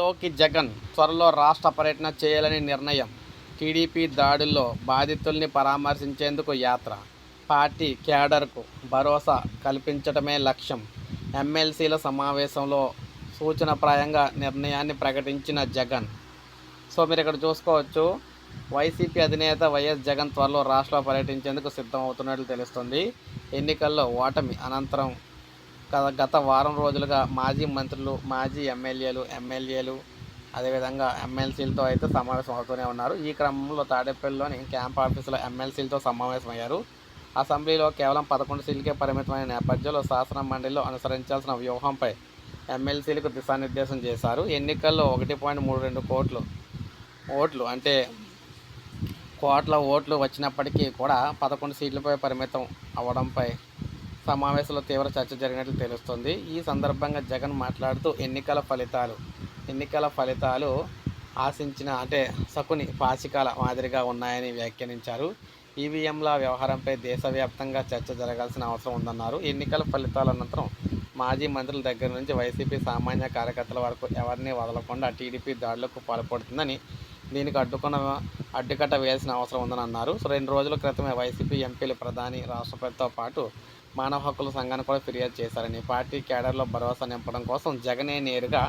రంగంలోకి జగన్ త్వరలో రాష్ట్ర పర్యటన చేయాలని నిర్ణయం. టీడీపీ దాడుల్లో బాధితుల్ని పరామర్శించేందుకు యాత్ర. పార్టీ క్యాడర్కు భరోసా కల్పించడమే లక్ష్యం. ఎమ్మెల్సీల సమావేశంలో సూచనప్రాయంగా నిర్ణయాన్ని ప్రకటించిన జగన్. సో మీరు ఇక్కడ చూసుకోవచ్చు. వైసీపీ అధినేత వైఎస్ జగన్ త్వరలో రాష్ట్రంలో పర్యటించేందుకు సిద్ధం అవుతున్నట్లు తెలుస్తుంది. ఎన్నికల్లో ఓటమి అనంతరం గత- వారం రోజులుగా మాజీ మంత్రులు మాజీ ఎమ్మెల్యేలు ఎమ్మెల్యేలు అదేవిధంగా ఎమ్మెల్సీలతో అయితే సమావేశం అవుతూనే ఉన్నారు. ఈ క్రమంలో తాడేపల్లిలోని క్యాంప్ ఆఫీసులో ఎమ్మెల్సీలతో సమావేశమయ్యారు. అసెంబ్లీలో కేవలం పదకొండు సీట్లకే పరిమితమైన నేపథ్యంలో శాసన మండలిలో అనుసరించాల్సిన వ్యూహంపై ఎమ్మెల్సీలకు దిశానిర్దేశం చేశారు. ఎన్నికల్లో ఒకటి పాయింట్ మూడు రెండు కోట్లు ఓట్లు అంటే కోట్ల ఓట్లు వచ్చినప్పటికీ కూడా పదకొండు సీట్లపై పరిమితం అవ్వడంపై సమావేశంలో తీవ్ర చర్చ జరిగినట్లు తెలుస్తుంది. ఈ సందర్భంగా జగన్ మాట్లాడుతూ ఎన్నికల ఫలితాలు ఎన్నికల ఫలితాలు ఆశించిన అంటే శకుని పాచికాల మాదిరిగా ఉన్నాయని వ్యాఖ్యానించారు. ఈవీఎంల వ్యవహారంపై దేశవ్యాప్తంగా చర్చ జరగాల్సిన అవసరం ఉందన్నారు. ఎన్నికల ఫలితాల అనంతరం మాజీ మంత్రుల దగ్గర నుంచి వైసీపీ సామాన్య కార్యకర్తల వరకు ఎవరిని వదలకుండా టీడీపీ దాడులకు పాల్పడుతుందని దీనికి అడ్డుకున్న అడ్డుకట్ట వేయాల్సిన అవసరం ఉందని అన్నారు. సో రెండు రోజుల క్రితమే వైసీపీ ఎంపీలు ప్రధాని రాష్ట్రపతితో పాటు మానవ హక్కుల సంఘాన్ని కూడా ఫిర్యాదు చేశారని పార్టీ కేడర్లో భరోసా నింపడం కోసం జగనే నేరుగా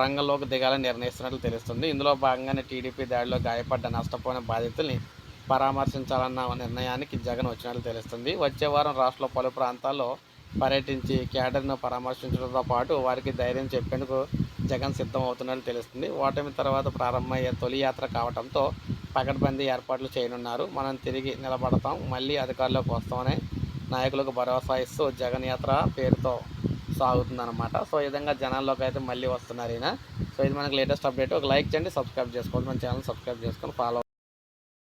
రంగంలోకి దిగాలని నిర్ణయిస్తున్నట్లు తెలుస్తుంది. ఇందులో భాగంగానే టీడీపీ దాడిలో గాయపడ్డ నష్టపోయిన బాధితుల్ని పరామర్శించాలన్న నిర్ణయానికి జగన్ వచ్చినట్లు తెలుస్తుంది. వచ్చే వారం రాష్ట్రంలో పలు ప్రాంతాల్లో పర్యటించి కేడర్ను పరామర్శించడంతో పాటు వారికి ధైర్యం చెప్పేందుకు జగన్ సిద్ధం అవుతున్నట్లు తెలుస్తుంది. ఓటమి తర్వాత ప్రారంభమయ్యే తొలి యాత్ర కావడంతో పకడ్బందీ ఏర్పాట్లు చేయనున్నారు. మనం తిరిగి నిలబడతాం. మళ్ళీ అధికారంలోకి వస్తామని నాయకులకు భరోసా ఇస్తూ జగన్ యాత్ర పేరుతో సాగుతుందన్నమాట. సో ఈ విధంగా జనాల్లోకి అయితే మళ్ళీ వస్తున్నారు ఈయన. సో ఇది మనకి లేటెస్ట్ అప్డేట్. ఒక లైక్ చేయండి సబ్స్క్రైబ్ చేసుకోండి. మన ఛానల్ సబ్స్క్రైబ్ చేసుకొని ఫాలో